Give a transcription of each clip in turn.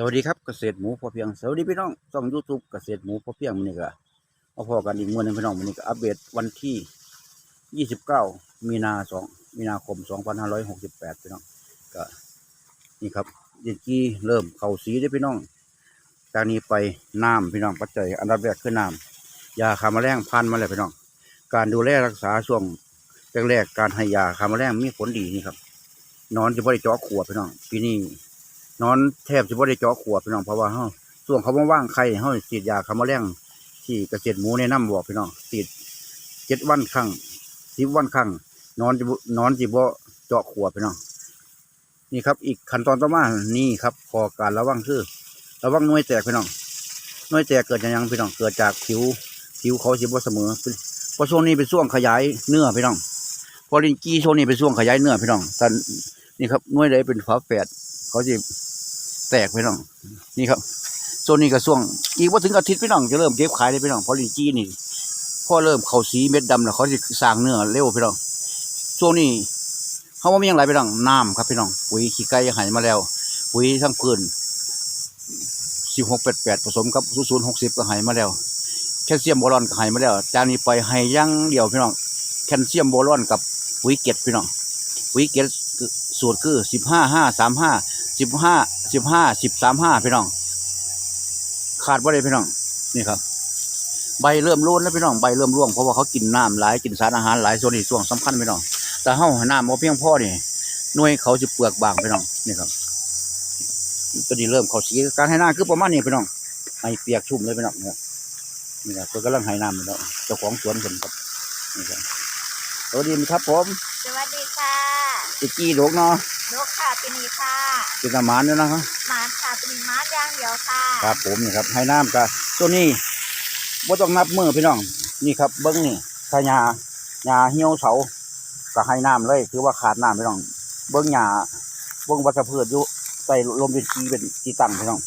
สวัสดีครับเกษตรหมูพอเพียงสวัสดีพี่น้องช่องยูทูบเกษตรหมูพอเพียงมื้อนี้ก็เอาพอกันอีกมวนหนึงพี่น้องมื้อนี้ก็อัปเดตวันที่ 29 มีนา2มีนาคม 2568พี่น้องก็นี่ครับเด็กกี้เริ่มเข้าสีได้พี่น้องจากนี้ไปน้ำพี่น้องปัจจัยอันดับแรกคือน้ำยาฆ่าแมลงพันมาแล้วพี่น้อง การดูแลรักษาช่วงแรกๆการให้ยาฆ่าแมลงมีผลดีนี่ครับนอนจะไม่ได้เจาะขวดพี่น้องปีนี้ นอนแทบจะไ่ได้เจาะขวดพี่น้องเพราะว่าเฮาส่วนเขาว่างๆไข่เฮาฉีดยาคาร์มาแรงที่เกษตรหมูแนะนำบอกพี่น้องฉีดเจ็ดวันครั้งสิบวันครั้งนอนจะบ่นอนจีบ่เจาะขวดพี่น้องนี่ครับ อีกขั้นตอนต่อมานี่ครับพอการระวังคือระวังน่วยแตกพี่น้องน่วยแตกเกิดจากยังพี่น้องเกิดจากผิวผิวเขาสิบ่เสมอเพราะช่วงนี้เป็นช่วงขยายเนื้อพี่น้องพอลินกี้ช่วงนี้เป็นช่วงขยายเนื้อพี่น้องแต่นี่ครับน่วยใดเป็นฝาแฝดเขาจะ แตกพี่น้อง นี่ครับโซนนี้ก็ช่วง อีกว่าถึงอาทิตย์พี่น้องจะเริ่มเก็บขายเลยพี่น้องเพราะลินจี้นี่พอเริ่มเขาสีเม็ดดำแล้วเขาจะสร้างเนื้อเร็วพี่น้องช่วงนี้เขาว่ามีอย่างไรพี่น้องน้ำครับพี่น้องปุ๋ยขี้ไก่ยังหายมาแล้ว ปุ๋ยทั้งพื้นสิบหกแปดแปดผสมกับศูนย์หกสิบก็หายมาแล้วแคลเซียมโบรอนก็หายมาแล้วจานนี้ไปห้อยังเดียวพี่น้องแคลเซียมโบรอนกับปุ๋ยเกล็ดพี่น้องปุ๋ยเกล็ด สูตรคือสิบห้าห้าสามห้าสิบห้าสิบห้าสิบสามห้าพี่น้อง ขาดว่าได้พี่น้อง นี่ครับ ใบเริ่มร่วนแล้วพี่น้องใบเริ่มร่วงเพราะว่าเขากินน้ำหลายกินสารอาหารหลายส่วนนี้ส่วนสำคัญพี่น้องแต่เฮาน้ำบ่เพียงพอนี่หน่วยเขาจะเปลือกบางพี่น้องนี่ครับตัวนี้เริ่มเขาสีการให้น้ำคือประมาณนี้พี่น้องให้เปียกชุ่มเลยพี่น้องเนี่ยนี่แหละตัวกำลังให้น้ำพี่น้องเจ้าของสวนคนครับนี่ครับสวัสดีครับผม วัสดีค่ะจิกกี้โดกเนาะนกค่ะปินีค่ะเป็นอาหมานด้วยนะครับหมาค่ะปินีมาย่างเดียวค่ะครับผมนี่ครับให้น้ำกับตัวนี้ว่าต้องนับมือพี่น้องนี่ครับเบิ้งนี่ถ้าหญ้าหญ้าเหี่ยวเสาก็ให้น้ำเลยคือว่าขาดน้ำพี่น้อง เบิ้งหญ้าเบิ้งวัชพืชอยู่ใส่ลมเป็นกีเป็นที่ตั้งพี่น้อง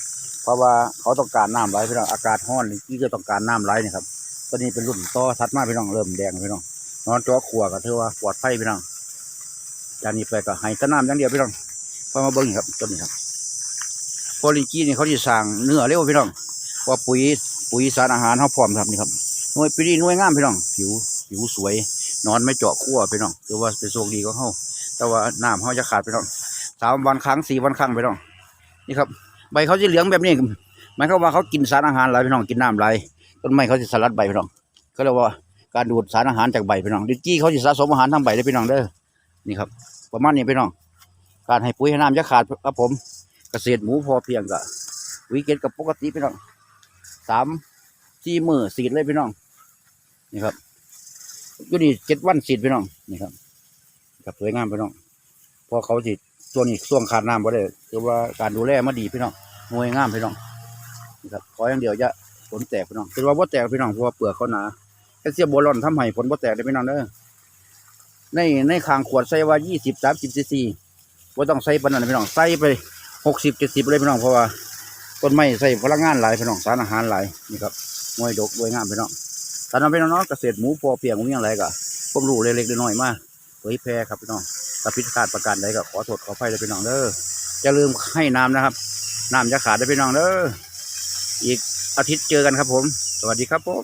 เพราะว่าเขาต้องการน้ำไหลพี่น้องอากาศร้อนกีก็ต้องการน้ำไหลนี่ครับตัวนี้เป็นรุ่นต่อทัดมาพี่น้องเริ่มแดงพี่น้องนอนจ่อขัวก็ถือว่าปลอดภัยพี่น้อง จากนี้ไปก็ให้ตะน้ำอย่างเดียวพี่น้องพอมาเบิ้งครับตัวนี้ครับพอลิงกี้นี่เขาจะสั่งเนื้อเร็วพี่น้องเพราปุ๋ยปุ๋ยสารอาหารเขาพร้อมครับนี่ครับหน่วยปีนี้หน่วยงามพี่น้อง ผิวผิวสวยนอนไม่เจาะขั้วพี่น้องถือว่าเป็นโชคดีของเขาแต่ว่าน้ำเขาจะขาดพี่น้องสามวันครั้งสี่วันครั้งพี่น้องนี่ครับ ใบเขาจะเหลืองแบบนี้หมายความว่าเขากินสารอาหารหลายพี่น้องกินน้ำหลายต้นไม้เขาจะสลัดใบพี่น้องก็เรียกว่าการดูดสารอาหารจากใบพี่น้องลิงกี้เขาจะสะสมอาหารทางใบได้พี่น้องเด้อ นี่ครับ ประมาณนี้พี่น้องการให้ปุ๋ยให้น้ำจะขาดครับผมเกษตรหมูพอเพียงกับวิกฤตกับปกติพี่น้องสามสี่มือสีดเลยพี่น้องนี่ครับอยู่นี่เจ็ดวันสีดพี่น้องนี่ครับกับสวยงามพี่น้องพอเขาสีดตัวนี้ช่วงขาดน้ำบ่ได้คือว่าการดูแลมาดีพี่น้องงวยงามพี่น้องนี่ครับขออย่างเดียวจะผลแตกพี่น้องคือว่าบ่แตกพี่น้องเพราะว่าเปลือกเขาหนาแคลเซียมโบรอนทำให้ผลบ่แตกเลยพี่น้องเด้อ ในในคางขวดใส่ว่ายี่สิบสามสิบซีซีว่าต้องใส่ปนนั้นพี่น้องใส่ไปหกสิบเจ็ดสิบเลยพี่น้องเพราะว่าต้นไม้ใส่พลังงานหลายพี่น้องสารอาหารหลายนี่ครับมวยดกมวยงามพี่น้องตอนนั้นพี่น้องเกษตรหมูพอเพียงมีอย่างไรก็พวกรู้เล็กๆน้อยๆมากเผยแพร่ครับพี่น้องถ้าผิดพลาดประการใดก็ขอโทษขออภัยเลยพี่น้องเด้ออย่าลืมให้น้ำนะครับน้ำจะขาดได้พี่น้องเด้ออีกอาทิตย์เจอกันครับผม สวัสดีครับผม